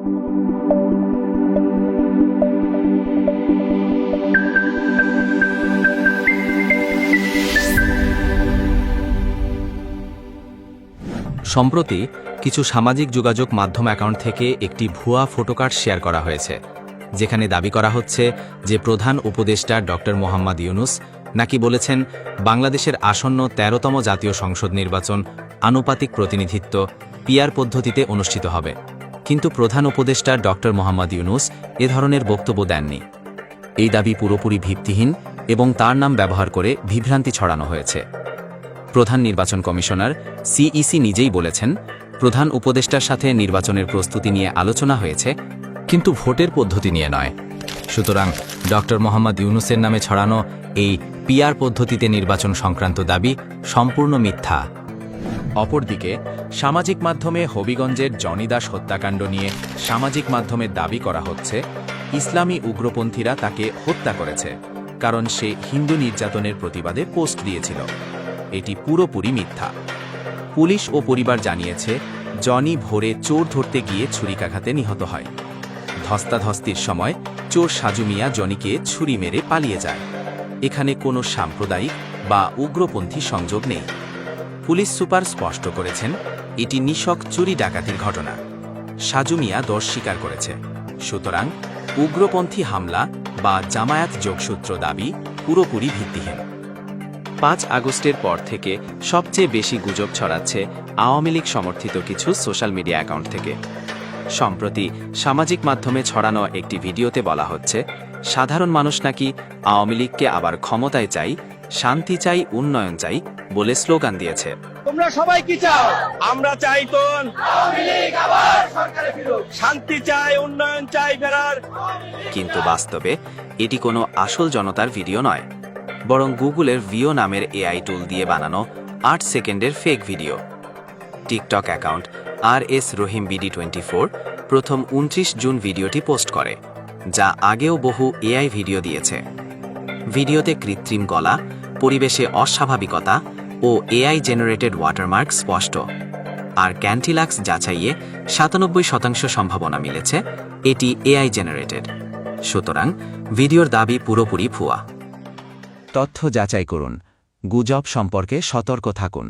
সম্প্রতি কিছু সামাজিক যোগাযোগ মাধ্যম অ্যাকাউন্ট থেকে একটি ভুয়া ফটোকার্ড শেয়ার করা হয়েছে, যেখানে দাবি করা হচ্ছে যে প্রধান উপদেষ্টা ডক্টর মোহাম্মদ ইউনুস নাকি বলেছেন, বাংলাদেশের আসন্ন তেরোতম জাতীয় সংসদ নির্বাচন আনুপাতিক প্রতিনিধিত্ব পিয়ার পদ্ধতিতে অনুষ্ঠিত হবে। কিন্তু প্রধান উপদেষ্টা ডক্টর মোহাম্মদ ইউনুস এ ধরনের বক্তব্য দেননি। এই দাবি পুরোপুরি ভিত্তিহীন এবং তার নাম ব্যবহার করে বিভ্রান্তি ছড়ানো হয়েছে। প্রধান নির্বাচন কমিশনার সিইসি নিজেই বলেছেন, প্রধান উপদেষ্টার সাথে নির্বাচনের প্রস্তুতি নিয়ে আলোচনা হয়েছে, কিন্তু ভোটের পদ্ধতি নিয়ে নয়। সুতরাং ডক্টর মোহাম্মদ ইউনুসের নামে ছড়ানো এই পিআর পদ্ধতিতে নির্বাচন সংক্রান্ত দাবি সম্পূর্ণ মিথ্যা। অপরদিকে, সামাজিক মাধ্যমে হবিগঞ্জের জনিদাস হত্যাকাণ্ড নিয়ে সামাজিক মাধ্যমে দাবি করা হচ্ছে, ইসলামী উগ্রপন্থীরা তাকে হত্যা করেছে, কারণ সে হিন্দু নির্যাতনের প্রতিবাদে পোস্ট দিয়েছিল। এটি পুরোপুরি মিথ্যা। পুলিশ ও পরিবার জানিয়েছে, জনি ভোরে চোর ধরতে গিয়ে ছুরিকাঘাতে নিহত হয়। ধস্তাধস্তির সময় চোর সাজু মিয়া জনিকে ছুরি মেরে পালিয়ে যায়। এখানে কোনো সাম্প্রদায়িক বা উগ্রপন্থী সংযোগ নেই। পুলিশ সুপার স্পষ্ট করেছেন, এটি নিশক চুরি ডাকাতির ঘটনা। সাজু মিয়া দোষ স্বীকার করেছে। সুতরাং, উগ্রপন্থী হামলা বা জামায়াত যোগসূত্র দাবি পুরোপুরি ভিত্তিহীন। পাঁচ আগস্টের পর থেকে সবচেয়ে বেশি গুজব ছড়াচ্ছে আওয়ামী লীগ সমর্থিত কিছু সোশ্যাল মিডিয়া অ্যাকাউন্ট থেকে। সম্প্রতি সামাজিক মাধ্যমে ছড়ানো একটি ভিডিওতে বলা হচ্ছে, সাধারণ মানুষ নাকি আওয়ামী লীগকে আবার ক্ষমতায় চাই শান্তি চাই উন্নয়ন চাই বলে স্লোগান দিয়েছে। তোমরা সবাই কি চাও? আমরা চাই তো শান্তি চাই উন্নয়ন চাই ফেরার। কিন্তু বাস্তবে এটি কোনো আসল জনতার ভিডিও নয় বরং গুগলের ভিও নামের এআই টুল দিয়ে বানানো আট সেকেন্ডের fake video TikTok account R S Rahim BD twenty four প্রথম উনত্রিশ জুন ভিডিওটি পোস্ট করে যা আগেও বহু এআই ভিডিও দিয়েছে। ভিডিওতে কৃত্রিম গলা পরিবেশে অস্বাভাবিকতা ও এআই জেনারেটেড ওয়াটারমার্ক স্পষ্ট। আর ক্যান্টিলাক্স যাচাইয়ে সাতানব্বই শতাংশ সম্ভাবনা মিলেছে, এটি এআই জেনারেটেড। সুতরাং ভিডিওর দাবি পুরোপুরি ভুয়া। তথ্য যাচাই করুন। গুজব সম্পর্কে সতর্ক থাকুন।